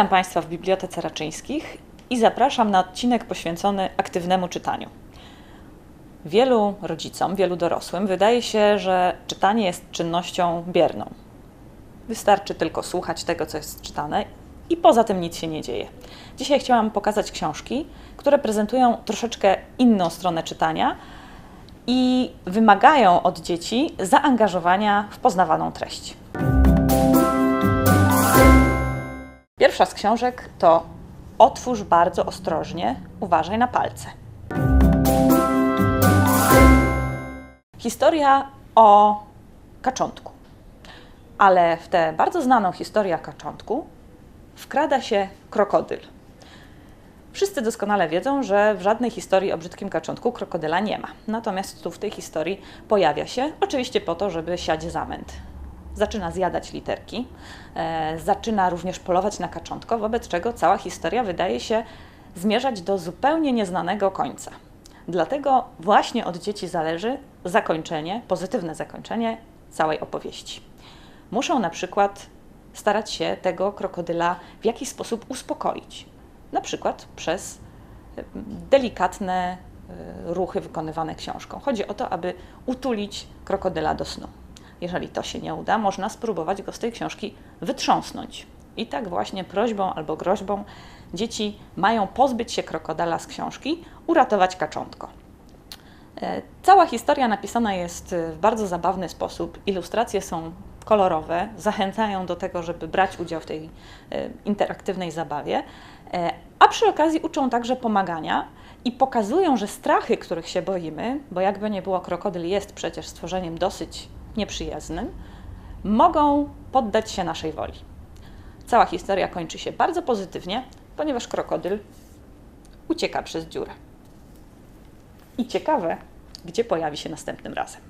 Witam Państwa w Bibliotece Raczyńskich i zapraszam na odcinek poświęcony aktywnemu czytaniu. Wielu rodzicom, wielu dorosłym wydaje się, że czytanie jest czynnością bierną. Wystarczy tylko słuchać tego, co jest czytane i poza tym nic się nie dzieje. Dzisiaj chciałam pokazać książki, które prezentują troszeczkę inną stronę czytania i wymagają od dzieci zaangażowania w poznawaną treść. Pierwsza z książek to Otwórz bardzo ostrożnie, uważaj na palce. Historia o kaczątku. Ale w tę bardzo znaną historię o kaczątku wkrada się krokodyl. Wszyscy doskonale wiedzą, że w żadnej historii o brzydkim kaczątku krokodyla nie ma. Natomiast tu w tej historii pojawia się, oczywiście po to, żeby siać zamęt. Zaczyna zjadać literki, e, zaczyna również polować na kaczątko, wobec czego cała historia wydaje się zmierzać do zupełnie nieznanego końca. Dlatego właśnie od dzieci zależy zakończenie, pozytywne zakończenie całej opowieści. Muszą na przykład starać się tego krokodyla w jakiś sposób uspokoić, na przykład przez e, delikatne e, ruchy wykonywane książką. Chodzi o to, aby utulić krokodyla do snu. Jeżeli to się nie uda, można spróbować go z tej książki wytrząsnąć. I tak właśnie prośbą albo groźbą dzieci mają pozbyć się krokodyla z książki, uratować kaczątko. E, cała historia napisana jest w bardzo zabawny sposób. Ilustracje są kolorowe, zachęcają do tego, żeby brać udział w tej e, interaktywnej zabawie, e, a przy okazji uczą także pomagania i pokazują, że strachy, których się boimy, bo jakby nie było, krokodyl jest przecież stworzeniem dosyć nieprzyjaznym, mogą poddać się naszej woli. Cała historia kończy się bardzo pozytywnie, ponieważ krokodyl ucieka przez dziurę. I ciekawe, gdzie pojawi się następnym razem.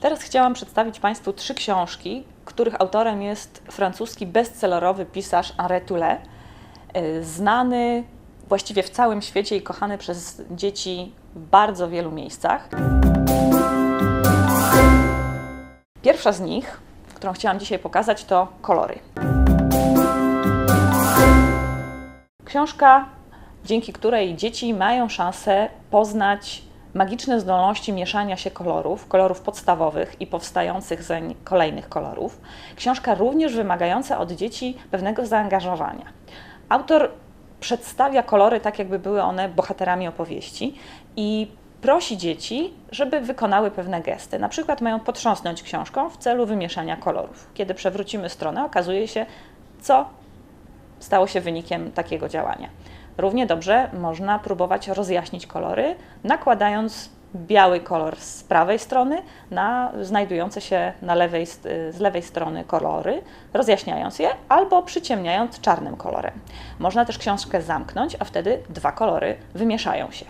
Teraz chciałam przedstawić Państwu trzy książki, których autorem jest francuski bestsellerowy pisarz Henri Toulet, y, znany właściwie w całym świecie i kochany przez dzieci w bardzo wielu miejscach. Pierwsza z nich, którą chciałam dzisiaj pokazać, to Kolory. Książka, dzięki której dzieci mają szansę poznać magiczne zdolności mieszania się kolorów, kolorów podstawowych i powstających zeń kolejnych kolorów. Książka również wymagająca od dzieci pewnego zaangażowania. Autor przedstawia kolory tak, jakby były one bohaterami opowieści i prosi dzieci, żeby wykonały pewne gesty. Na przykład mają potrząsnąć książką w celu wymieszania kolorów. Kiedy przewrócimy stronę, okazuje się, co stało się wynikiem takiego działania. Równie dobrze można próbować rozjaśnić kolory, nakładając biały kolor z prawej strony na znajdujące się na lewej, z lewej strony kolory, rozjaśniając je albo przyciemniając czarnym kolorem. Można też książkę zamknąć, a wtedy dwa kolory wymieszają się.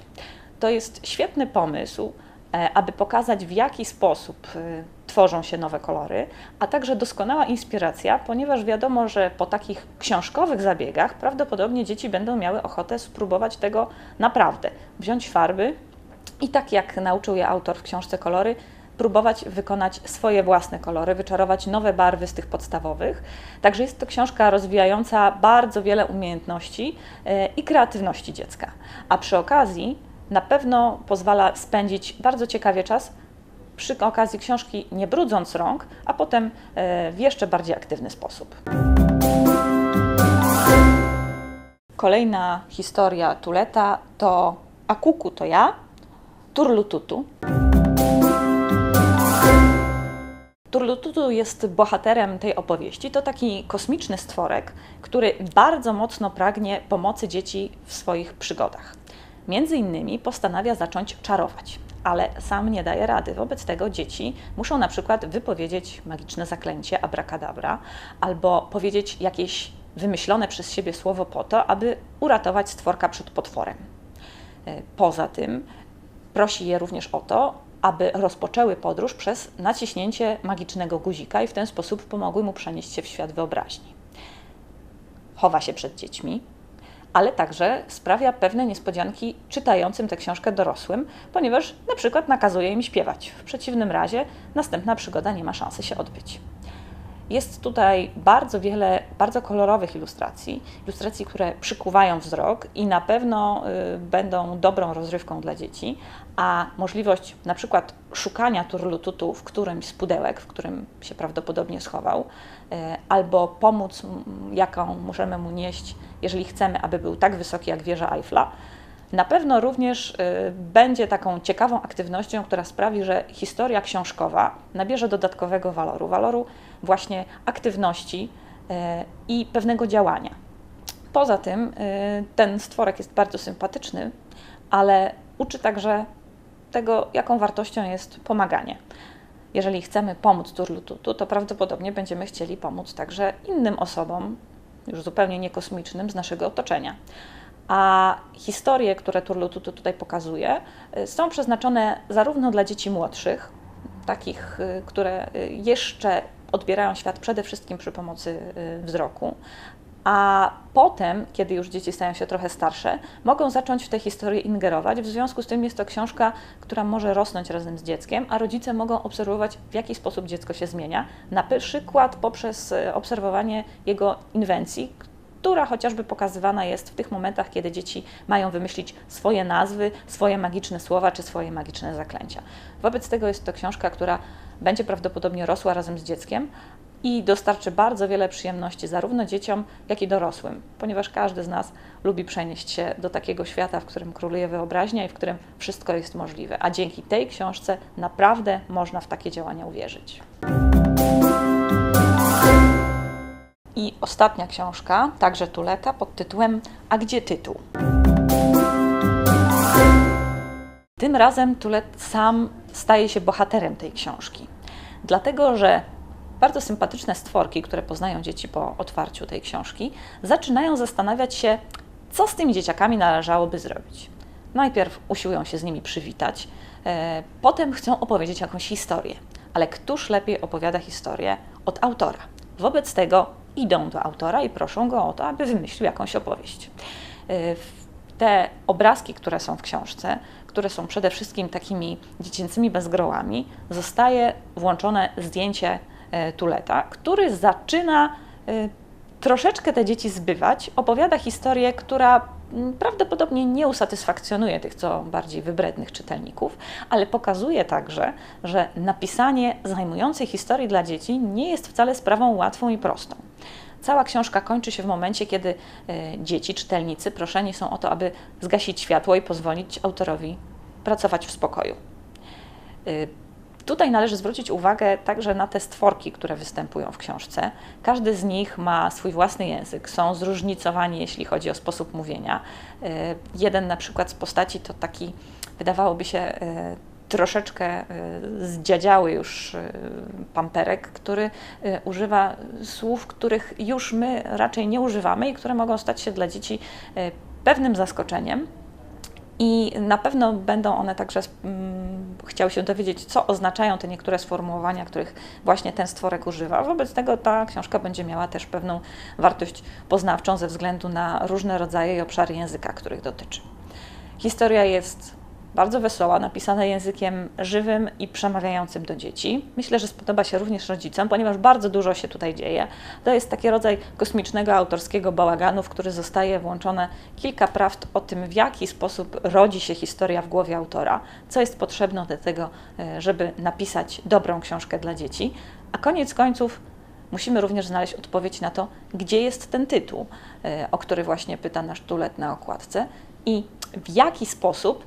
To jest świetny pomysł, e, aby pokazać w jaki sposób e, tworzą się nowe kolory, a także doskonała inspiracja, ponieważ wiadomo, że po takich książkowych zabiegach prawdopodobnie dzieci będą miały ochotę spróbować tego naprawdę. Wziąć farby, i tak jak nauczył je autor w książce Kolory, próbować wykonać swoje własne kolory, wyczarować nowe barwy z tych podstawowych. Także jest to książka rozwijająca bardzo wiele umiejętności e, i kreatywności dziecka. A przy okazji na pewno pozwala spędzić bardzo ciekawie czas przy okazji książki nie brudząc rąk, a potem e, w jeszcze bardziej aktywny sposób. Kolejna historia Tuleta to A kuku to ja, Turlututu. Turlututu jest bohaterem tej opowieści. To taki kosmiczny stworek, który bardzo mocno pragnie pomocy dzieci w swoich przygodach. Między innymi postanawia zacząć czarować, ale sam nie daje rady. Wobec tego dzieci muszą na przykład wypowiedzieć magiczne zaklęcie abracadabra albo powiedzieć jakieś wymyślone przez siebie słowo po to, aby uratować stworka przed potworem. Poza tym Prosi je również o to, aby rozpoczęły podróż przez naciśnięcie magicznego guzika i w ten sposób pomogły mu przenieść się w świat wyobraźni. Chowa się przed dziećmi, ale także sprawia pewne niespodzianki czytającym tę książkę dorosłym, ponieważ na przykład nakazuje im śpiewać. W przeciwnym razie następna przygoda nie ma szansy się odbyć. Jest tutaj bardzo wiele bardzo kolorowych ilustracji, ilustracji, które przykuwają wzrok i na pewno y, będą dobrą rozrywką dla dzieci, a możliwość na przykład szukania turlututu w którymś z pudełek, w którym się prawdopodobnie schował, y, albo pomóc, jaką możemy mu nieść, jeżeli chcemy, aby był tak wysoki jak wieża Eiffla, na pewno również y, będzie taką ciekawą aktywnością, która sprawi, że historia książkowa nabierze dodatkowego waloru, waloru właśnie aktywności y, i pewnego działania. Poza tym y, ten stworek jest bardzo sympatyczny, ale uczy także tego, jaką wartością jest pomaganie. Jeżeli chcemy pomóc Turlututu, to prawdopodobnie będziemy chcieli pomóc także innym osobom, już zupełnie niekosmicznym z naszego otoczenia. A historie, które Turlututu tutaj pokazuje, y, są przeznaczone zarówno dla dzieci młodszych, takich, które jeszcze odbierają świat przede wszystkim przy pomocy wzroku, a potem, kiedy już dzieci stają się trochę starsze, mogą zacząć w tę historię ingerować. W związku z tym jest to książka, która może rosnąć razem z dzieckiem, a rodzice mogą obserwować, w jaki sposób dziecko się zmienia, na przykład poprzez obserwowanie jego inwencji, która chociażby pokazywana jest w tych momentach, kiedy dzieci mają wymyślić swoje nazwy, swoje magiczne słowa czy swoje magiczne zaklęcia. Wobec tego jest to książka, która będzie prawdopodobnie rosła razem z dzieckiem i dostarczy bardzo wiele przyjemności zarówno dzieciom, jak i dorosłym, ponieważ każdy z nas lubi przenieść się do takiego świata, w którym króluje wyobraźnia i w którym wszystko jest możliwe. A dzięki tej książce naprawdę można w takie działania uwierzyć. I ostatnia książka, także Tuleta, pod tytułem A gdzie tytuł? Tym razem Tulet sam staje się bohaterem tej książki, dlatego że bardzo sympatyczne stworki, które poznają dzieci po otwarciu tej książki, zaczynają zastanawiać się, co z tymi dzieciakami należałoby zrobić. Najpierw usiłują się z nimi przywitać, e, potem chcą opowiedzieć jakąś historię, ale któż lepiej opowiada historię od autora? Wobec tego idą do autora i proszą go o to, aby wymyślił jakąś opowieść. Y, te obrazki, które są w książce, które są przede wszystkim takimi dziecięcymi bezgrołami, zostaje włączone zdjęcie y, Tuleta, który zaczyna y, troszeczkę te dzieci zbywać, opowiada historię, która mm, prawdopodobnie nie usatysfakcjonuje tych co bardziej wybrednych czytelników, ale pokazuje także, że napisanie zajmującej historii dla dzieci nie jest wcale sprawą łatwą i prostą. Cała książka kończy się w momencie, kiedy e, dzieci, czytelnicy proszeni są o to, aby zgasić światło i pozwolić autorowi pracować w spokoju. E, tutaj należy zwrócić uwagę także na te stworki, które występują w książce. Każdy z nich ma swój własny język, są zróżnicowani, jeśli chodzi o sposób mówienia. E, jeden na przykład z postaci to taki, wydawałoby się, troszeczkę y, zdziadziały już y, pamperek, który y, używa słów, których już my raczej nie używamy i które mogą stać się dla dzieci pewnym zaskoczeniem. I na pewno będą one także chciały się dowiedzieć, co oznaczają te niektóre sformułowania, których właśnie ten stworek używa. Wobec tego ta książka będzie miała też pewną wartość poznawczą ze względu na różne rodzaje i obszary języka, których dotyczy. Historia jest bardzo wesoła, napisana językiem żywym i przemawiającym do dzieci. Myślę, że spodoba się również rodzicom, ponieważ bardzo dużo się tutaj dzieje. To jest taki rodzaj kosmicznego autorskiego bałaganu, w który zostaje włączone kilka prawd o tym, w jaki sposób rodzi się historia w głowie autora, co jest potrzebne do tego, e, żeby napisać dobrą książkę dla dzieci. A koniec końców musimy również znaleźć odpowiedź na to, gdzie jest ten tytuł, e, o który właśnie pyta nasz tulet na okładce i w jaki sposób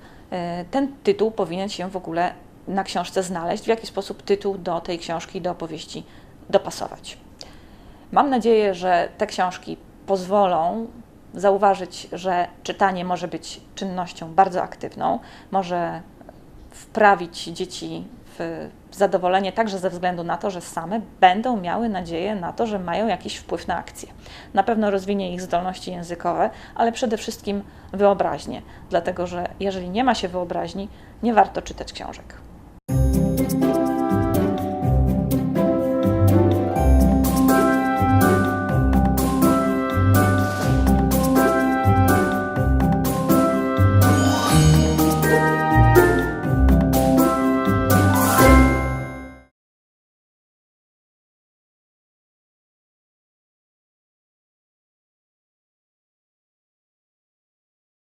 ten tytuł powinien się w ogóle na książce znaleźć, w jaki sposób tytuł do tej książki, do opowieści dopasować. Mam nadzieję, że te książki pozwolą zauważyć, że czytanie może być czynnością bardzo aktywną, może wprawić dzieci w zadowolenie także ze względu na to, że same będą miały nadzieję na to, że mają jakiś wpływ na akcję. Na pewno rozwinie ich zdolności językowe, ale przede wszystkim wyobraźnię, dlatego że jeżeli nie ma się wyobraźni, nie warto czytać książek.